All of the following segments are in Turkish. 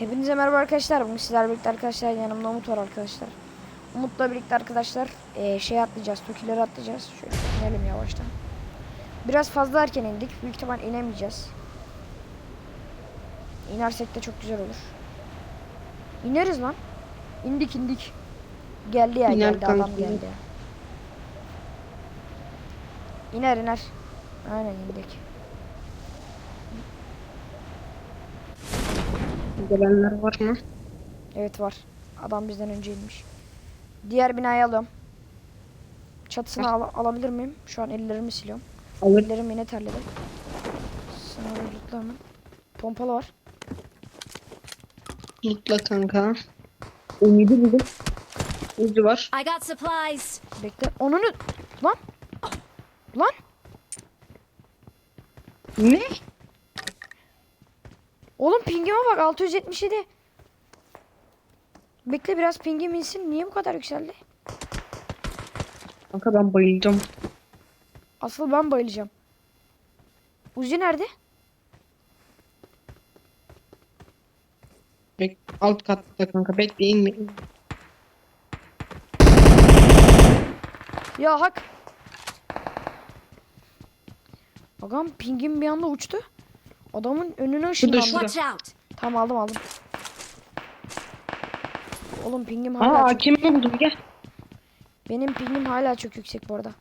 Hepinize merhaba arkadaşlar. Bugün sizlerle birlikte arkadaşlar yanımda Umut var arkadaşlar. Umut'la birlikte arkadaşlar eee, şey atlayacağız. Tokileri atlayacağız. Şöyle inelim yavaştan. Biraz fazla erken indik. Büyük ihtimal inemeyeceğiz. İnersek de çok güzel olur. İneriz lan. İndik indik. Geldi ya İner geldi adam geldi. İner iner. Aynen indik. Gelenler var mı? Evet var. Adam bizden önce inmiş. Diğer binayı alıyorum. Çatısını al- alabilir miyim? Şu an ellerimi siliyorum. Alır. Ellerim yine terledi. Sana vücutla hemen. Pompalı var. Mutla kanka. Ümidi buldum. Ucu var. I got supplies. Bekle. Onun lan. Lan. Ne? Oğlum pingime bak 677. Bekle biraz pingim insin. Niye bu kadar yükseldi? Kanka ben bayılacağım. Asıl ben bayılacağım. Uzi nerede? Bek alt katta kanka bekle inme. Ya hak. Agam pingim bir anda uçtu. Adamın önüne ışınlandı. Watch out. Tamam aldım aldım. Oğlum pingim hala Aa çok, hakemi buldum gel. benim pingim hala çok yüksek bu arada.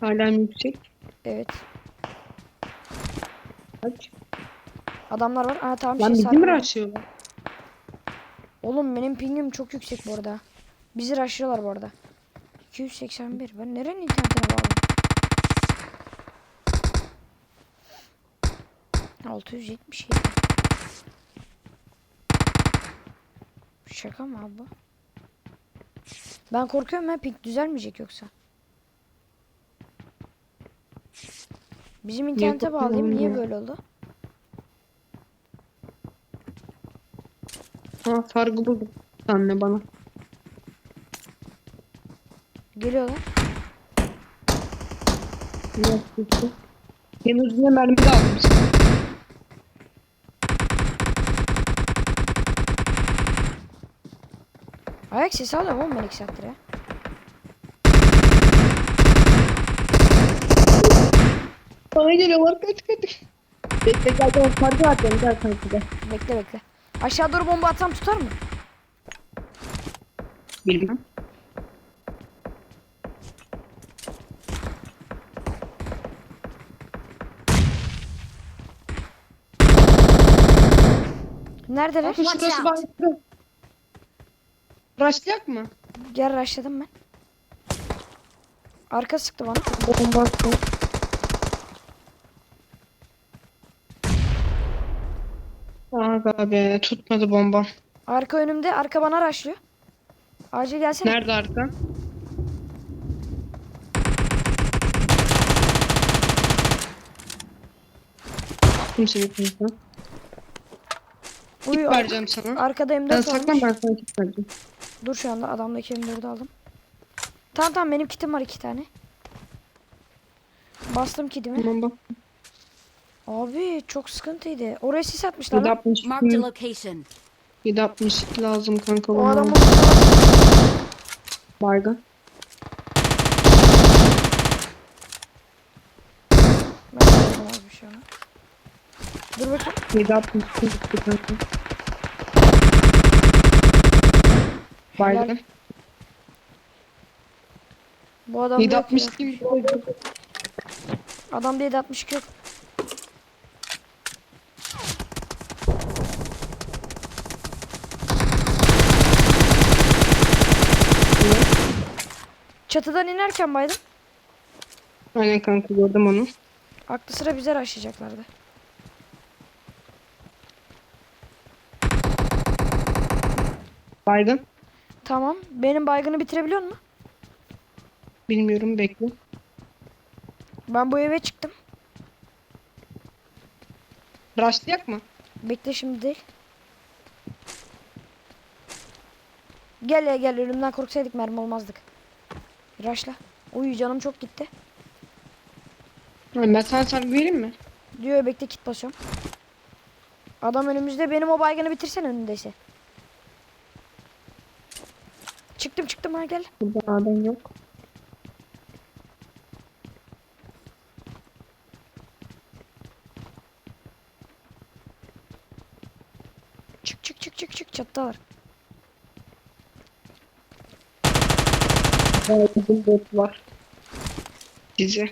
Hala yüksek. Evet. Kaç? Adamlar var. Aa tamam Lan şey bizi mi sarkıyor. açıyorlar? Oğlum benim pingim çok yüksek bu arada. Bizi rushlıyorlar bu arada. 281. Ben nerenin internetine 677. Şaka mı bu? Ben korkuyorum ha ping düzelmeyecek yoksa. Bizim internete bağlayayım niye böyle oldu? Ha sargı buldum. Anne bana. Geliyorlar. Biraz gitti. Senin ucuna mermi de aldım. Ayak sesi alıyorum oğlum ben iki saattir ya. Bana geliyorlar kaç kaç. Bekle gel gel sargı atayım gel kanka gel. Bekle bekle. Aşağı doğru bomba atsam tutar mı? Bilmem. Neredeler? Watch Şurası out. Raşlayak mı? Gel rushladım ben. Arka sıktı bana. Bomba attı. Aga be tutmadı bomba. Arka önümde. Arka bana rushlıyor. Acil gelsene. Nerede arka? Kimse yok kanka. Uyu, Kit vereceğim sana. Arkada Ben M4 saklan ben sana kit vereceğim. Dur şu anda adamdaki M4'ü aldım. Tamam tamam benim kitim var iki tane. Bastım kitimi. Tamam bak. Abi çok sıkıntıydı. Oraya sis atmışlar lan. 762, Marked a location. 762 lazım kanka O bana. adamın Baygın. Ben de az bir şey ona. Dur bakayım. 762 gitti kanka. Baygın. Bu adam yok ya. 762 gitti. Adamda 762 yok. Çatıdan inerken baydım. Aynen kanka gördüm onu. Aklı sıra bize başlayacaklardı. Baygın. Tamam. Benim baygını bitirebiliyor musun? Bilmiyorum bekle. Ben bu eve çıktım. Raşlayak mı? Bekle şimdi değil. Gel ya gel ölümden korksaydık mermi olmazdık. Raşla. Uy canım çok gitti. Ben sana sargı vereyim mi? Diyor bekle kit basıyorum. Adam önümüzde benim o baygını bitirsen önündeyse. Çıktım çıktım ha gel. Burada adam yok. Çık çık çık çık çık çatıda var. Baygın bot var. Bize.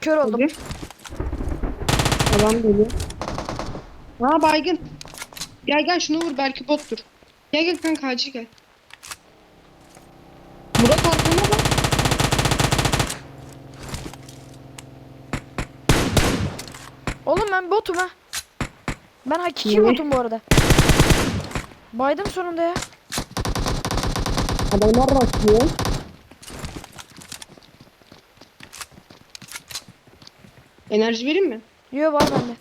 Kör oldum. Adam geliyor. Ha baygın. Gel gel şunu vur belki bottur. Gel gel kanka acil gel. Murat arkana bak. Oğlum ben botum ha. Ben hakiki Niye? botum bu arada. Baydım sonunda ya. Adamlar başlıyor. Enerji vereyim mi? Yo var bende.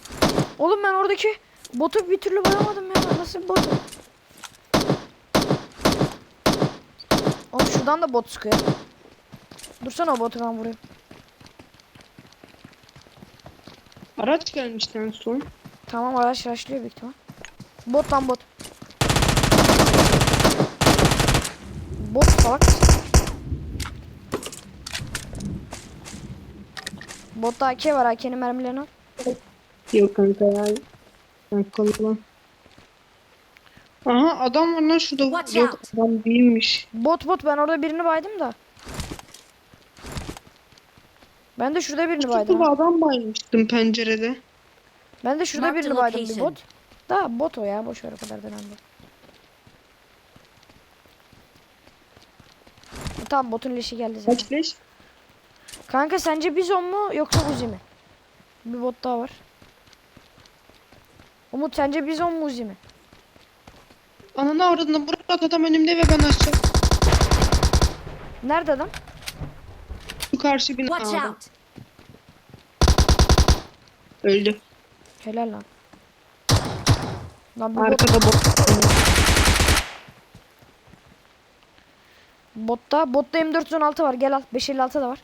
Oğlum ben oradaki botu bir türlü bayamadım ya. Nasıl bir bot? Oğlum şuradan da bot sıkıyor. Dursana o botu ben vurayım. Araç gelmişti en son. Tamam araç raşlıyor büyük ihtimal. Bot lan bot. Bot salak. Botta AK var AK'nin mermilerini al. Yok kanka ya. Kalıyorum. Aha adam var lan şurada. Watch Yok out. adam değilmiş. Bot bot ben orada birini baydım da. Ben de şurada birini baydım. Şurada ha. adam baymıştım pencerede. Ben de şurada birini baydım bir location. bot. Da bot o ya boş ver o kadar da önemli. Tamam botun leşi geldi zaten. Kaç leş? Kanka sence bizon mu yoksa Uzi mi? Bir bot daha var. Umut sence bizon mu Uzi mi? Ananı avradını Murat adam önümde ve ben aşağı. Nerede adam? Şu karşı bina Watch Aa, out! Öldü. Helal lan. Lan bir bot, Arkada bot. botta. Botta M416 var. Gel al. 556 da var.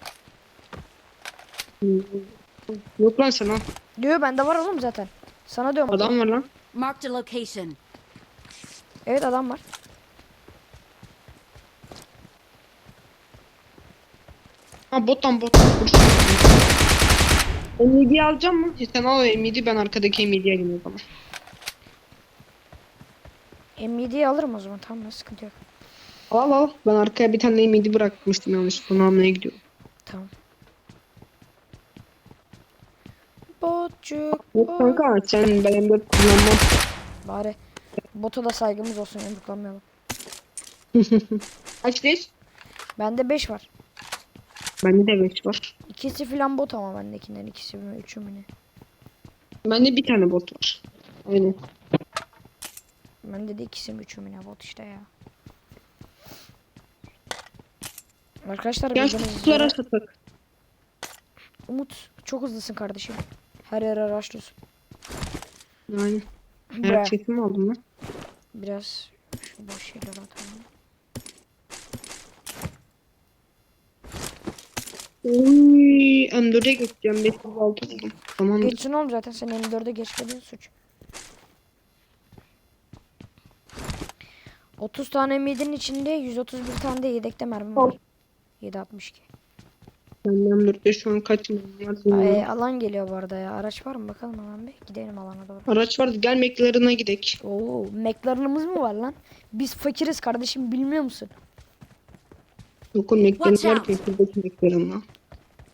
Yok lan sana. Diyor bende var oğlum zaten. Sana diyorum. Adam var lan. Marked a location. Evet adam var. Ha bottan bottan. M7'yi alacağım mı? E, Sen al M7 ben arkadaki M7'ye alayım o zaman. M7'yi alırım o zaman. Tamam sıkıntı yok. Al al. Ben arkaya bir tane M7 bırakmıştım yanlış. Onu almaya gidiyorum. Tamam. Botçuk. Yok kanka sen ben M4 kullanmam. Bari bota da saygımız olsun. Yumruklanmayalım. Kaç leş? Bende 5 var. Bende de 5 var. İkisi filan bot ama bendekinden ikisi mi üçü mü ne? Bende bir tane bot var. Aynen. Bende de ikisi mi üçü mü ne bot işte ya. Arkadaşlar Gel kutulara satak. Umut çok hızlısın kardeşim. Her yere araştırıyorsun. Yani. Buraya şeyimi aldım lan. biraz şu boş şeyler atalım. Oy, M4'e geçeceğim. 506 buldum. Tamam. Geçsin oğlum zaten sen 54'e geçmediğin suç. 30 tane midin içinde 131 tane de yedekte mermi var. 762. Ben M4'te şu an kaç var Ay, bilmiyorum. alan geliyor bu arada ya. Araç var mı bakalım hemen bir. Gidelim alana doğru. Araç vardı. Gel McLaren'a gidek. Oo, McLaren'ımız mı var lan? Biz fakiriz kardeşim bilmiyor musun? Yok o McLaren var ki şuradaki McLaren'la.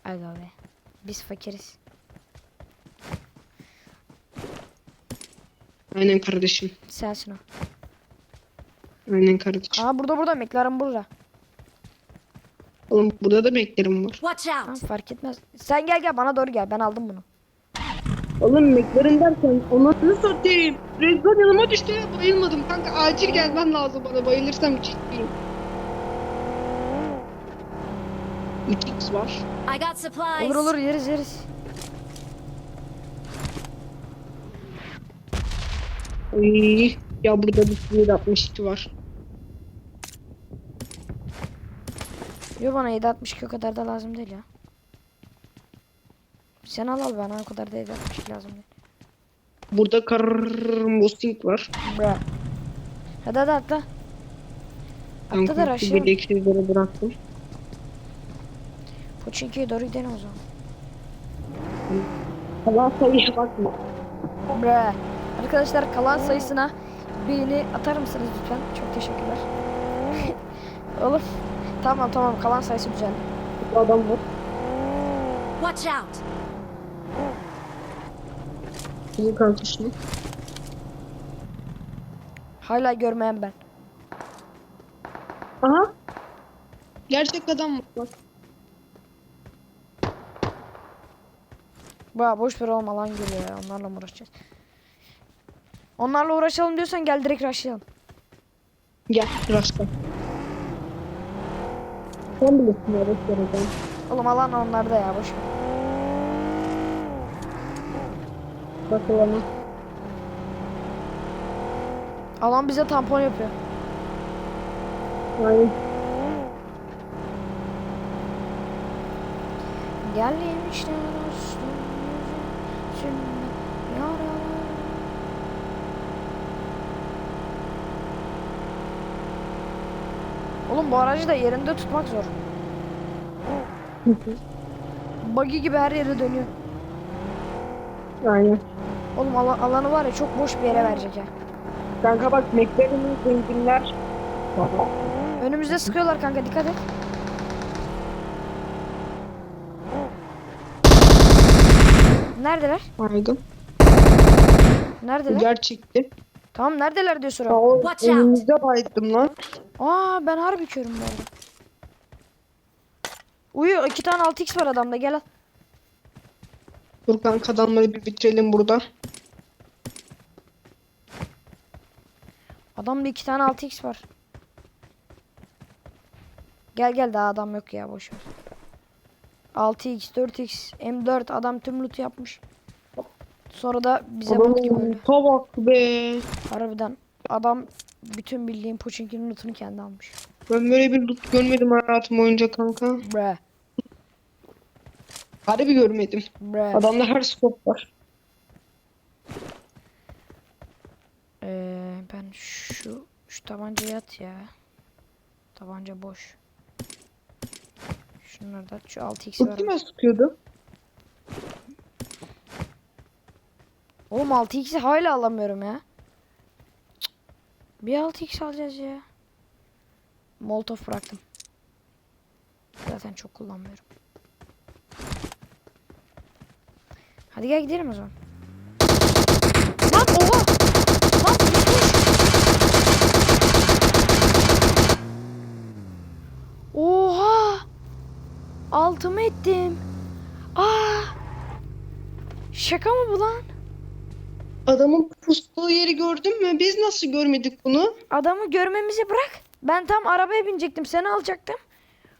Aga be. Biz fakiriz. Aynen kardeşim. Sensin o. Aynen kardeşim. Aa burada burada McLaren burada. Oğlum burada da McLaren var. Watch Tamam out! fark etmez. Sen gel gel bana doğru gel. Ben aldım bunu. Oğlum McLaren derken onu nasıl satayım? Rezon yanıma düştü ya bayılmadım kanka acil gelmen lazım bana bayılırsam ciddiyim. 3x var. I got supplies. Olur olur yeriz yeriz. Ay, ya burada bir 762 var. Yo bana 762 o kadar da lazım değil ya. Sen al al bana o kadar değil yapmış lazım değil. Burada kar Mustang var. Bra. Hadi hadi atla. Ben Atla da korku rushlayalım. birlikleri bıraktım. Doğru gidelim o zaman. Allah sayıya bakma. Bre. Arkadaşlar kalan sayısına birini atar mısınız lütfen? Çok teşekkürler. Oğlum. Tamam tamam kalan sayısı güzel. Bu adam var. Watch out! Bizim kardeşim. Hala görmeyen ben. Aha. Gerçek adam var. Bak. Baya boş ver oğlum alan geliyor ya. Onlarla mı uğraşacağız? Onlarla uğraşalım diyorsan gel direkt rushlayalım. Gel rastla. Sen bilirsin ya boş ver o zaman. Oğlum alan onlarda ya boş ver. Bak bana. Alan bize tampon yapıyor. Aynen. Gelmişler dostum yüzüm yaralar. Oğlum bu aracı da yerinde tutmak zor. Buggy gibi her yere dönüyor. Aynen. Oğlum ala- alanı var ya çok boş bir yere verecek ya. Kanka bak McLaren'in zenginler. Önümüzde sıkıyorlar kanka dikkat et. Neredeler? Aydın. Neredeler? Gerçekti. Tamam neredeler diyor Ya soru. o Watch out. önümüzde baydım lan. Aa ben harbi körüm bu arada. Uyu iki tane 6x var adamda gel al. Dur kanka adamları bir bitirelim burada. Adamda iki tane 6x var. Gel gel daha adam yok ya boş ver. 6x 4x M4 adam tüm loot yapmış. Sonra da bize bot gibi öldü. Adamın bak be. Harbiden adam bütün bildiğim Pochinki'nin lootunu kendi almış. Ben böyle bir loot görmedim hayatım boyunca kanka. Bre Harbi görmedim. bre. Adamda her scope var. Ee, ben şu şu tabancayı at ya. Tabanca boş. Şunları da. Şu 6x Bu var. kime sıkıyordu? Oğlum 6x'i hala alamıyorum ya. Bir 6x alacağız ya. Molotov bıraktım. Zaten çok kullanmıyorum. Hadi gel gidelim o zaman. Lan oha! Lan düşmüş! Oha! Altımı ettim. Aa! Şaka mı bu lan? Adamın pustuğu yeri gördün mü? Biz nasıl görmedik bunu? Adamı görmemizi bırak. Ben tam arabaya binecektim. Seni alacaktım.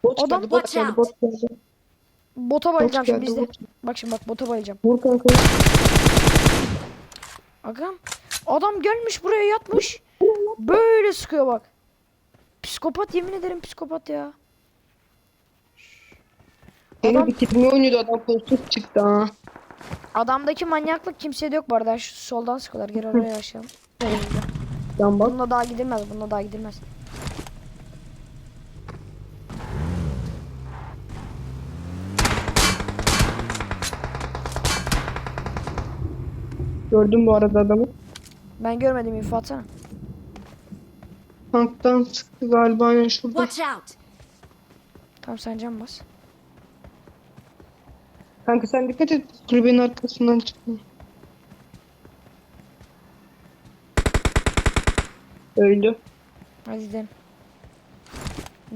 Bot Adam- geldi, bot Watch geldi, bot geldi. Bota Bot bayılacağım şimdi geldi, bizde. bot. Bak şimdi bak bota bayılacağım. Vur kanka. Agam. Adam gelmiş buraya yatmış. Böyle sıkıyor bak. Psikopat yemin ederim psikopat ya. Adam- bitirmeye oynuyordu adam koltuk çıktı ha. Adamdaki manyaklık kimsede yok bu arada. Şu soldan sıkıyorlar. Geri oraya yaşayalım. Yan bak. Bununla daha gidilmez. Bununla daha gidilmez. Gördüm bu arada adamı. Ben görmedim info atsana. Tanktan sıktı galiba aynen şurada. Watch out! Tamam sen can bas. Kanka sen dikkat et. Kulübenin arkasından çıkma. Öldü. Hadi gidelim.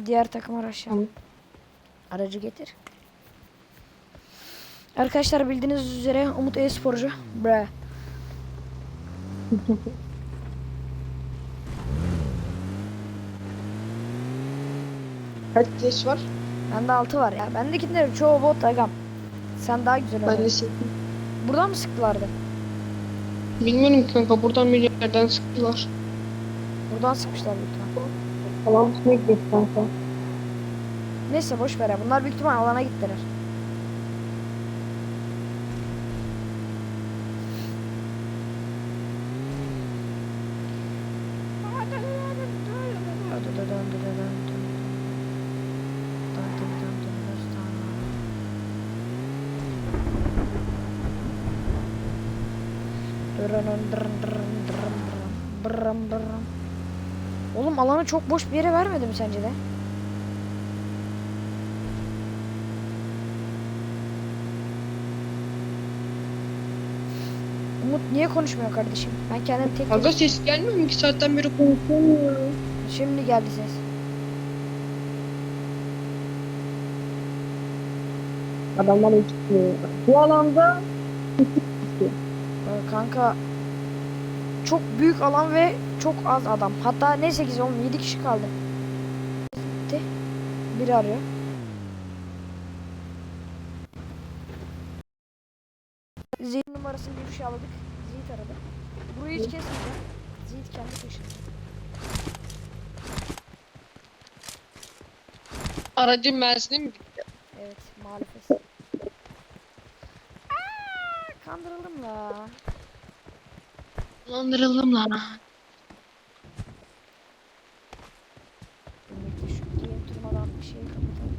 Diğer takım araç Tamam. Aracı getir. Arkadaşlar bildiğiniz üzere Umut e-sporcu. Bre. Kaç geç var? Bende 6 var ya. Bendekilerin çoğu bot agam. Sen daha güzel Ben de Buradan mı sıktılardı? Bilmiyorum kanka buradan bir yerden sıktılar. Buradan sıkmışlar büyük ihtimal. Falan tutmak yok kanka. Neyse boş ver ya. Bunlar büyük ihtimal alana gittiler. Dön, dön, dön, dön, dön, dön, dön, dön. Oğlum alanı çok boş bir yere vermedi mi sence de? Umut niye konuşmuyor kardeşim? Ben kendim tek Aga ses gelmiyor mu? İki saatten beri konuşamıyorum. Şimdi geldi ses. Adamlar çıkıyor. Bu alanda Kanka çok büyük alan ve çok az adam. Hatta ne 8 oğlum 7 kişi kaldı. Gitti. Biri arıyor. Zeyt numarasını bir şey aldık. Zeyt aradı. Burayı hiç kesmeyeceğim. Zeyt kendi taşıdı. aracın benzini mi? Evet maalesef. Aa, kandırıldım la. Landıralım lan. Birlikte şu diye durmadan bir şey kapatalım.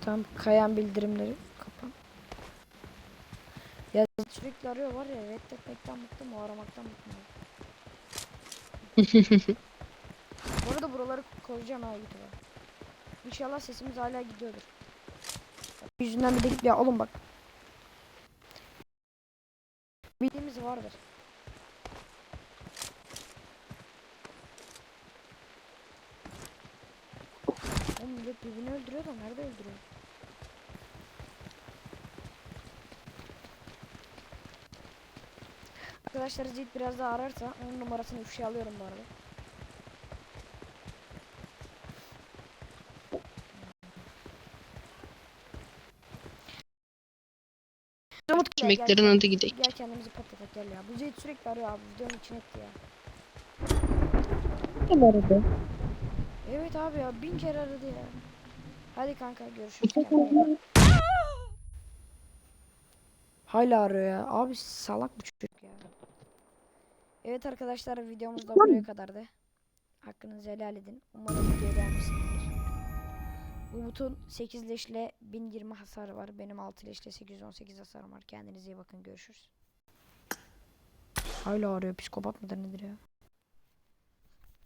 Tam kayan bildirimleri kapan. Ya sürekli arıyor var ya reddetmekten bıktım o aramaktan bıktım. Bu arada buraları koyacağım ha YouTube'a. İnşallah sesimiz hala gidiyordur. Yüzünden bir de ya oğlum bak. Bildiğimiz vardır. Oğlum millet birbirini öldürüyor da nerede öldürüyor? Arkadaşlar Zid biraz daha ararsa onun numarasını ifşa alıyorum bu arada. Kemiklerin adı gidelim. Gel ya. Bu Zeyt sürekli arıyor abi. Videonun içine etti ya. Kim aradı? Evet abi ya bin kere aradı ya. Hadi kanka görüşürüz. iyi bak. Hala arıyor ya. Abi salak bu çocuk ya. Evet arkadaşlar videomuz da buraya kadardı. Hakkınızı helal edin. Umarım videoyu beğenmişsinizdir. Umut'un 8 leşle 1020 hasarı var. Benim 6 leşle 818 hasarım var. Kendinize iyi bakın. Görüşürüz. Hala arıyor. Psikopat mıdır nedir ya?